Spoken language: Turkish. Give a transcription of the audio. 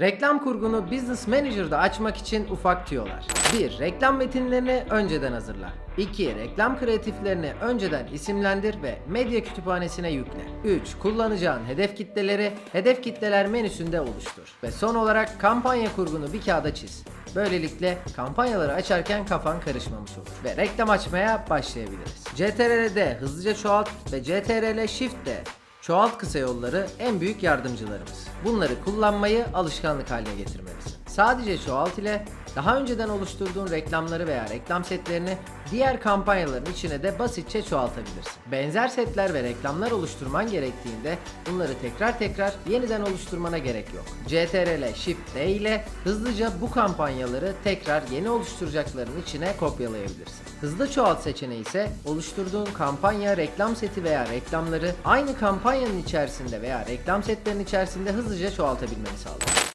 Reklam kurgunu Business Manager'da açmak için ufak tüyolar. 1. Reklam metinlerini önceden hazırla. 2. Reklam kreatiflerini önceden isimlendir ve medya kütüphanesine yükle. 3. Kullanacağın hedef kitleleri hedef kitleler menüsünde oluştur. Ve son olarak kampanya kurgunu bir kağıda çiz. Böylelikle kampanyaları açarken kafan karışmamış olur ve reklam açmaya başlayabiliriz. CTRL'de hızlıca çoğalt ve CTRL Shift'te Çoğalt kısa yolları en büyük yardımcılarımız. Bunları kullanmayı alışkanlık haline getirmelisin. Sadece çoğalt ile daha önceden oluşturduğun reklamları veya reklam setlerini diğer kampanyaların içine de basitçe çoğaltabilirsin. Benzer setler ve reklamlar oluşturman gerektiğinde bunları tekrar tekrar yeniden oluşturmana gerek yok. CTRL Shift D ile hızlıca bu kampanyaları tekrar yeni oluşturacakların içine kopyalayabilirsin. Hızlı çoğalt seçeneği ise oluşturduğun kampanya, reklam seti veya reklamları aynı kampanyanın içerisinde veya reklam setlerinin içerisinde hızlıca çoğaltabilmeni sağlar.